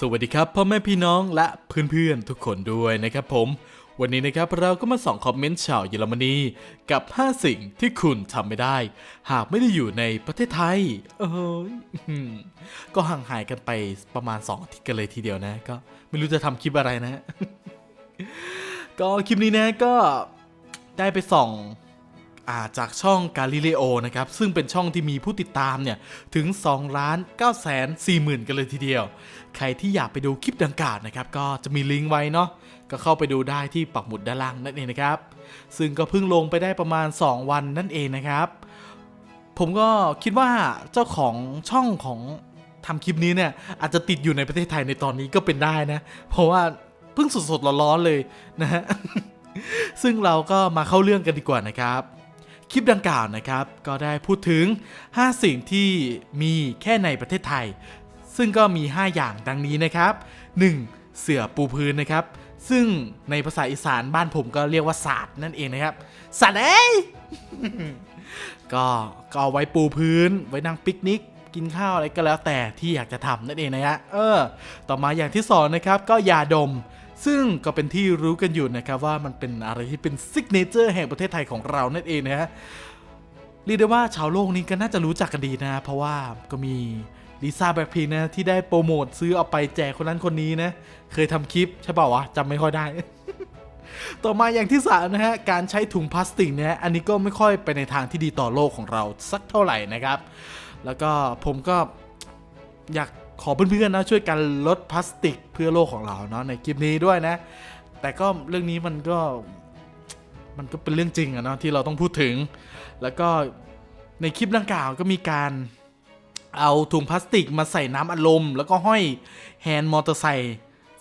สวัสดีครับพ่อแม่พี่น้องและเพื่อนๆทุกคนด้วยนะครับผม วันนี้นะครับเราก็มาส่องคอมเมนต์ชาวเยอรมนีกับ 5 สิ่งที่คุณทำไม่ได้ หากไม่ได้อยู่ในประเทศไทย เอยก็ห่างหายกันไปประมาณ 2 อาทิตย์กันเลยทีเดียวนะ ก็ไม่รู้จะทำคลิปอะไรนะ ก็คลิปนี้นะก็ได้ไปส่อง จากช่อง Galileo นะครับ ซึ่งเป็นช่องที่มีผู้ติดตามเนี่ย ถึง2ล้าน9แสน4หมื่นกันเลยทีเดียว ใครที่อยากไปดูคลิปดังกล่าวนะครับ ก็จะมีลิงก์ไว้เนาะก็เข้าไปดูได้ที่ปักหมุดด้านล่างนั่นเองนะครับ ซึ่งก็เพิ่งลงไปได้ประมาณ 2 วันนั่นเองนะครับ ผมก็คิดว่าเจ้าของช่องของทำคลิปนี้เนี่ยอาจจะติดอยู่ในประเทศไทยในตอนนี้ก็เป็นได้นะ เพราะว่าเพิ่งสดๆร้อนๆเลยนะฮะซึ่งเราก็มาเข้าเรื่องกันดีกว่านะครับ คลิปดังกล่าวนะครับ ก็ได้พูดถึง 5 สิ่งที่มีแค่ในประเทศไทย ซึ่งก็มี 5 อย่างดังนี้นะครับ 1. เสื่อปูพื้นนะครับ ซึ่งในภาษาอีสานบ้านผมก็เรียกว่าศาสตร์นั่นเองนะครับศาสตร์เอ้ยก็ก็เอาไว้ปูพื้น ไว้นั่งปิกนิกกินข้าวอะไรก็แล้วแต่ที่อยากจะทำนั่นเองนะฮะเออ ต่อมาอย่างที่สองนะครับ ก็ยาดม ซึ่งก็เป็นที่รู้กันอยู่นะครับว่ามันเป็นอะไรที่เป็นซิกเนเจอร์แห่งประเทศไทยของเรานั่นเองนะฮะเรียกได้ว่าชาวโลกนี้ก็น่าจะรู้จักกันดีนะ เพราะว่าก็มีลิซ่าแบ็คพิงนะที่ได้โปรโมทซื้อเอาไปแจกคนนั้นคนนี้นะ เคยทำคลิปใช่เปล่าวะจำไม่ค่อยได้ ต่อมาอย่างที่สามนะฮะ การใช้ถุงพลาสติกเนี่ยอันนี้ก็ไม่ค่อยไปในทางที่ดีต่อโลกของเราสักเท่าไหร่นะครับ แล้วก็ผมก็อยาก ขอเพื่อนๆนะช่วยกันลดพลาสติกเพื่อโลกของเราเนาะในคลิปนี้ด้วยนะ แต่ก็เรื่องนี้มันก็มันก็เป็นเรื่องจริงอะเนาะที่เราต้องพูดถึง แล้วก็ในคลิปดังกล่าวก็มีการเอาถุงพลาสติกมาใส่น้ำอัดลมแล้วก็ห้อยแฮนด์มอเตอร์ไซค์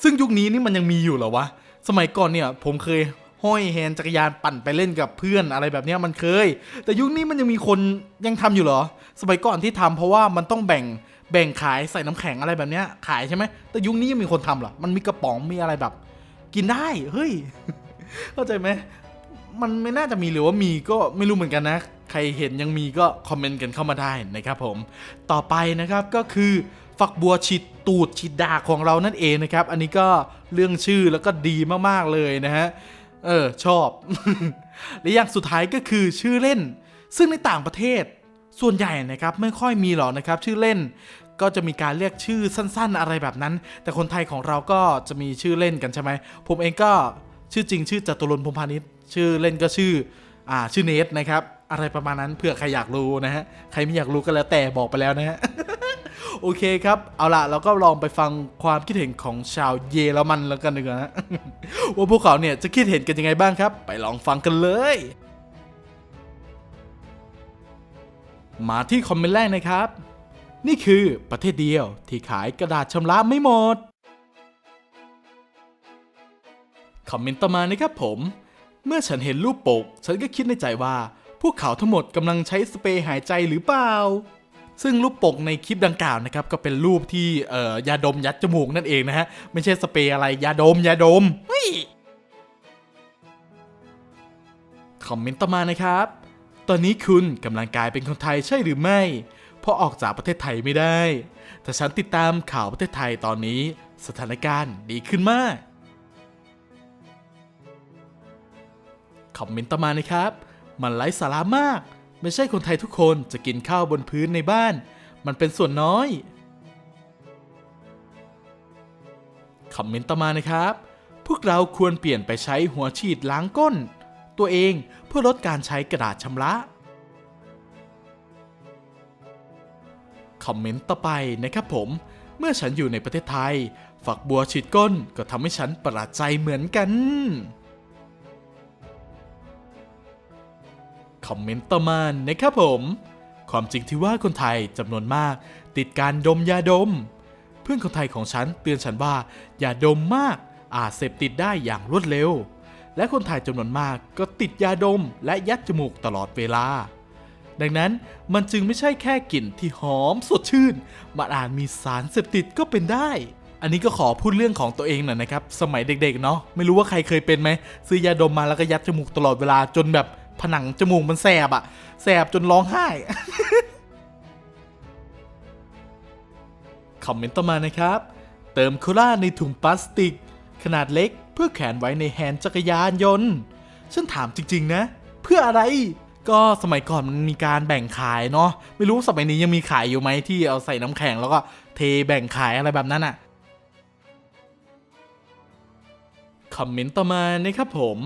ซึ่งยุคนี้นี่มันยังมีอยู่เหรอวะ สมัยก่อนเนี่ยผมเคยห้อยแฮนด์จักรยานปั่นไปเล่นกับเพื่อนอะไรแบบนี้มันเคย แต่ยุคนี้มันยังมีคนยังทำอยู่เหรอ สมัยก่อนที่ทำเพราะว่ามันต้องแบ่ง แบ่งขายใส่น้ำแข็งอะไรแบบเนี้ยขายใช่ไหมแต่ยุคนี้ยังมีคนทำเหรอมันมีกระป๋องมีอะไรแบบ กินได้เฮ้ยเข้าใจไหมมันไม่น่าจะมีหรือว่ามีก็ไม่รู้เหมือนกันนะ ใครเห็นยังมีก็คอมเมนต์กันเข้ามาได้นะครับผม ต่อไปนะครับก็คือฝักบัวฉีดตูดฉีดดาของเรานั่นเองนะครับ อันนี้ก็เรื่องชื่อแล้วก็ดีมากๆเลยนะฮะ เออ ชอบ และอย่างสุดท้ายก็คือชื่อเล่น ซึ่งในต่างประเทศ ส่วนใหญ่นะครับไม่ค่อยมีหรอกนะครับชื่อเล่นก็จะมีการเรียกชื่อสั้นๆ อะไรแบบนั้น แต่คนไทยของเราก็จะมีชื่อเล่นกันใช่ไหมผมเองก็ชื่อจริงชื่อจตุรนพมพาณิชย์ชื่อเล่นก็ชื่ออ่าชื่อเนทนะครับอะไรประมาณนั้นเผื่อใครอยากรู้นะฮะใครไม่อยากรู้ก็แล้วแต่บอกไปแล้วนะฮะโอเคครับ เอาล่ะเราก็ลองไปฟังความคิดเห็นของชาวเยอรมันแล้วกันดีกว่านะว่าพวกเขาเนี่ยจะคิดเห็นกันยังไงบ้างครับ ไปลองฟังกันเลย มาที่คอมเมนต์แรกนะครับ นี่คือประเทศเดียวที่ขายกระดาษชำระไม่หมด คอมเมนต์ต่อมานะครับผม เมื่อฉันเห็นรูปปก ฉันก็คิดในใจว่า พวกเขาทั้งหมดกำลังใช้สเปรย์หายใจหรือเปล่า ซึ่งรูปปกในคลิปดังกล่าวนะครับ ก็เป็นรูปที่เอ่อยาดมยัดจมูกนั่นเองนะฮะ ไม่ใช่สเปรย์อะไรยาดมยาดมคอมเมนต์ต่อมานะครับ ตอนนี้คุณกำลังกลายเป็นคนไทยใช่หรือไม่ เพราะออกจากประเทศไทยไม่ได้ แต่ฉันติดตามข่าวประเทศไทยตอนนี้ สถานการณ์ดีขึ้นมาก คอมเมนต์ต่อมานะครับ มันไร้สาระมาก ไม่ใช่คนไทยทุกคนจะกินข้าวบนพื้นในบ้าน มันเป็นส่วนน้อย คอมเมนต์ต่อมานะครับ พวกเราควรเปลี่ยนไปใช้หัวฉีดล้างก้น ตัวเองเพื่อลดการใช้กระดาษชำระคอมเมนต์ต่อไปนะครับผม เมื่อฉันอยู่ในประเทศไทย ฝักบัวฉีดก้นก็ทำให้ฉันประหลาดใจเหมือนกัน คอมเมนต์ต่อมานะครับผม ความจริงที่ว่าคนไทยจำนวนมาก ติดการดมยาดม เพื่อนคนไทยของฉันเตือนฉันว่า อย่าดมมากอาจเสพติดได้อย่างรวดเร็ว และคนไทยจำนวนมากก็ติดยาดมและยัดจมูกตลอดเวลา ดังนั้นมันจึงไม่ใช่แค่กลิ่นที่หอมสดชื่นมันอาจมีสารเสพติดก็เป็นได้ อันนี้ก็ขอพูดเรื่องของตัวเองหน่อยนะครับ สมัยเด็กๆเนาะไม่รู้ว่าใครเคยเป็นไหมซื้อยาดมมาแล้วก็ยัดจมูกตลอดเวลาจนแบบผนังจมูกมันแสบอะแสบจนร้องไห้คอมเมนต์ต่อมานะครับ เติมโคลาในถุงพลาสติก ขนาดเล็ก เพื่อแขวนไว้ในแฮนด์จักรยานยนต์ ฉันถามจริง ๆ นะ เพื่ออะไร ก็สมัยก่อนมันมีการแบ่งขายเนาะ ไม่รู้สมัยนี้ยังมีขายอยู่ไหมที่เอาใส่น้ำแข็งแล้วก็เทแบ่งขายอะไรแบบนั้นอะคอมเมนต์ต่อมานะครับผม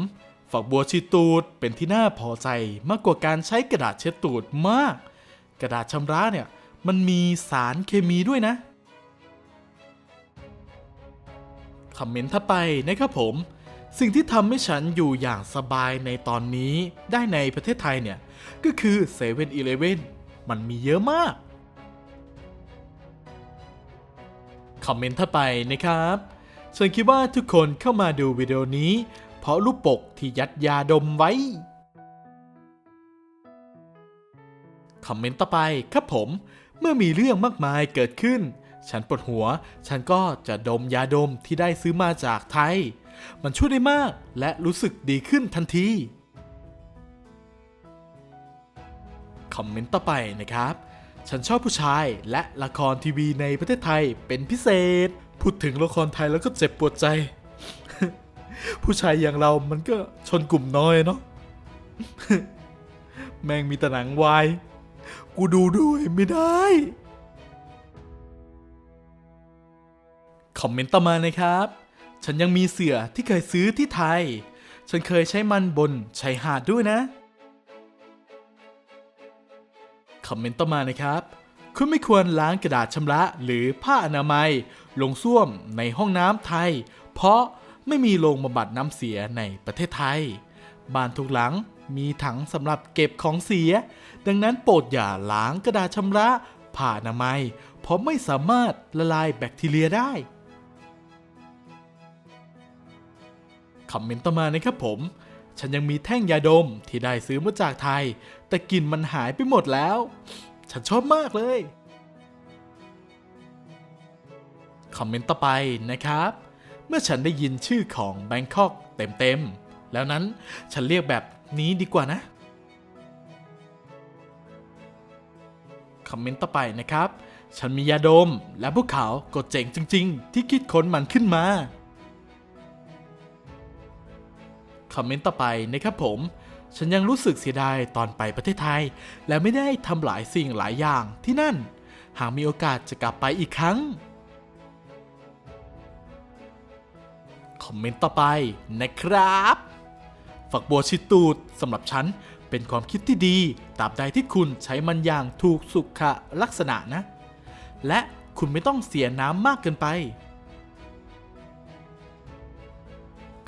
ฝักบัวชีตูดเป็นที่น่าพอใจมากกว่าการใช้กระดาษเช็ดตูดมาก กระดาษชำระเนี่ยมันมีสารเคมีด้วยนะ คอมเมนต์ถ้าไปนะครับผม สิ่งที่ทำให้ฉันอยู่อย่างสบายในตอนนี้ได้ในประเทศไทยเนี่ย ก็คือ7 e เ e ่ e อมันมีเยอะมาก คอมเมนต์ถ้าไปนะครับฉันคิดว่าทุกคนเข้ามาดูวิดีโอนี้ เพราะรูปปกที่ยัดยาดมไว้ คอมเมนต์ต่อไปครับผม เมื่อมีเรื่องมากมายเกิดขึ้น ฉันปวดหัว ฉันก็จะดมยาดมที่ได้ซื้อมาจากไทย มันช่วยได้มากและรู้สึกดีขึ้นทันที คอมเมนต์ต่อไปนะครับ ฉันชอบผู้ชายและละครทีวีในประเทศไทยเป็นพิเศษ พูดถึงละครไทยแล้วก็เจ็บปวดใจ ผู้ชายอย่างเรามันก็ชนกลุ่มน้อยเนาะ แม่งมีแต่หนังวาย กูดูด้วยไม่ได้ คอมเมนต์ต่อมานะครับ ฉันยังมีเสือที่เคยซื้อที่ไทย ฉันเคยใช้มันบนชายหาดด้วยนะ คอมเมนต์ต่อมานะครับ คุณไม่ควรล้างกระดาษชำระหรือผ้าอนามัย ลงส้วมในห้องน้ำไทย เพราะไม่มีโรงบำบัดน้ำเสียในประเทศไทย บ้านทุกหลังมีถังสำหรับเก็บของเสีย ดังนั้นโปรดอย่าล้างกระดาษชำระผ้าอนามัยเพราะไม่สามารถละลายแบคทีเรียได้ คอมเมนต์ต่อมานะครับผม ฉันยังมีแท่งยาดมที่ได้ซื้อมาจากไทย แต่กลิ่นมันหายไปหมดแล้ว ฉันชอบมากเลยคอมเมนต์ต่อไปนะครับ เมื่อฉันได้ยินชื่อของ Bangkok เต็มๆ แล้วนั้นฉันเรียกแบบนี้ดีกว่านะคอมเมนต์ต่อไปนะครับ ฉันมียาดมและพวกเขาก็เจ๋งจริง ๆ ที่คิดค้นมันขึ้นมา คอมเมนต์ต่อไปนะครับผม ฉันยังรู้สึกเสียดายตอนไปประเทศไทย และไม่ได้ทำหลายสิ่งหลายอย่างที่นั่น หากมีโอกาสจะกลับไปอีกครั้ง คอมเมนต์ต่อไปนะครับฝักบัวชิตูดสำหรับฉันเป็นความคิดที่ดีตราบใดที่คุณใช้มันอย่างถูกสุขลักษณะนะ และคุณไม่ต้องเสียน้ำมากเกินไป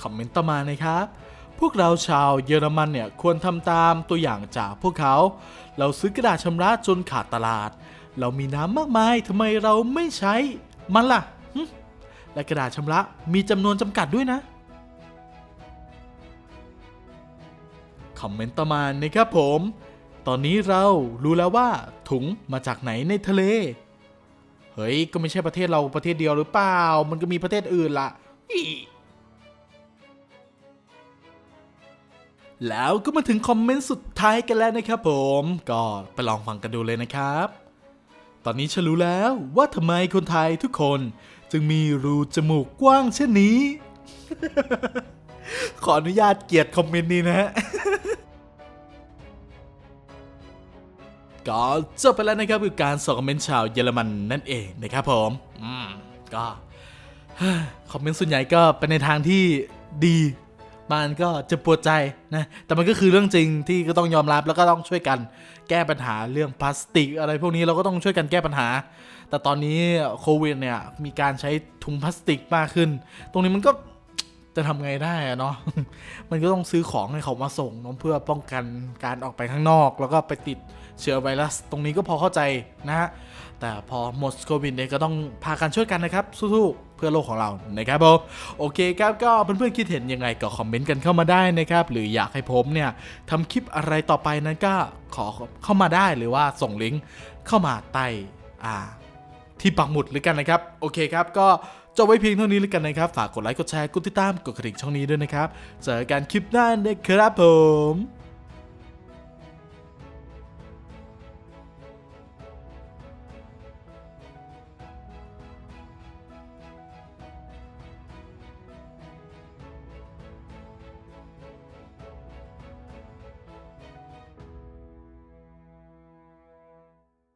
คอมเมนต์ต่อมานะครับ พวกเราชาวเยอรมันเนี่ยควรทำตามตัวอย่างจากพวกเขา เราซื้อกระดาษชำระจนขาดตลาด เรามีน้ำมากมายทำไมเราไม่ใช้มันล่ะและกระดาษชำระมีจำนวนจำกัดด้วยนะคอมเมนต์ต่อมานะครับผม ตอนนี้เรารู้แล้วว่าถุงมาจากไหนในทะเล เฮ้ย ก็ไม่ใช่ประเทศเราประเทศเดียวหรือเปล่า มันก็มีประเทศอื่นละอี แล้วก็มาถึงคอมเมนต์สุดท้ายกันแล้วนะครับผม ก็ไปลองฟังกันดูเลยนะครับ ตอนนี้ฉันรู้แล้วว่าทำไมคนไทยทุกคน จึงมีรูจมูกกว้างเช่นนี้ ขออนุญาตเกียรติคอมเมนต์นี้นะฮะก็จบไปแล้วนะครับกับการส่งคอมเมนต์ชาวเยอรมันนั่นเองนะครับผมอืมก็คอมเมนต์ส่วนใหญ่ก็เป็นในทางที่ดี มันก็จะปวดใจนะ แต่มันก็คือเรื่องจริงที่ก็ต้องยอมรับแล้วก็ต้องช่วยกันแก้ปัญหาเรื่องพลาสติก อะไรพวกนี้เราก็ต้องช่วยกันแก้ปัญหา แต่ตอนนี้โควิดเนี่ยมีการใช้ถุงพลาสติกมากขึ้น ตรงนี้มันก็จะทำไงได้อะเนาะ มันก็ต้องซื้อของให้เขามาส่งเนอะเพื่อป้องกันการออกไปข้างนอก แล้วก็ไปติดเชื้อไวรัส ตรงนี้ก็พอเข้าใจนะฮะ แต่พอหมดโควิดเนี่ยก็ต้องพากันช่วยกันนะครับสู้ๆ เพื่อโลกของเรานะครับผมโอเคครับก็เพื่อนๆคิดเห็นยังไงก็คอมเมนต์กันเข้ามาได้นะครับหรืออยากให้ผมเนี่ยทำคลิปอะไรต่อไปนั้นก็ขอเข้ามาได้หรือว่าส่งลิงก์เข้ามาใต้อ่าที่ปักหมุดหรือกันนะครับ โอเคครับ ก็จบไว้เพียงเท่านี้แล้วกันนะครับ ฝากกดไลค์กดแชร์กดติดตามกดกระดิ่งช่องนี้ด้วยนะครับ เจอกันคลิปหน้านะครับผม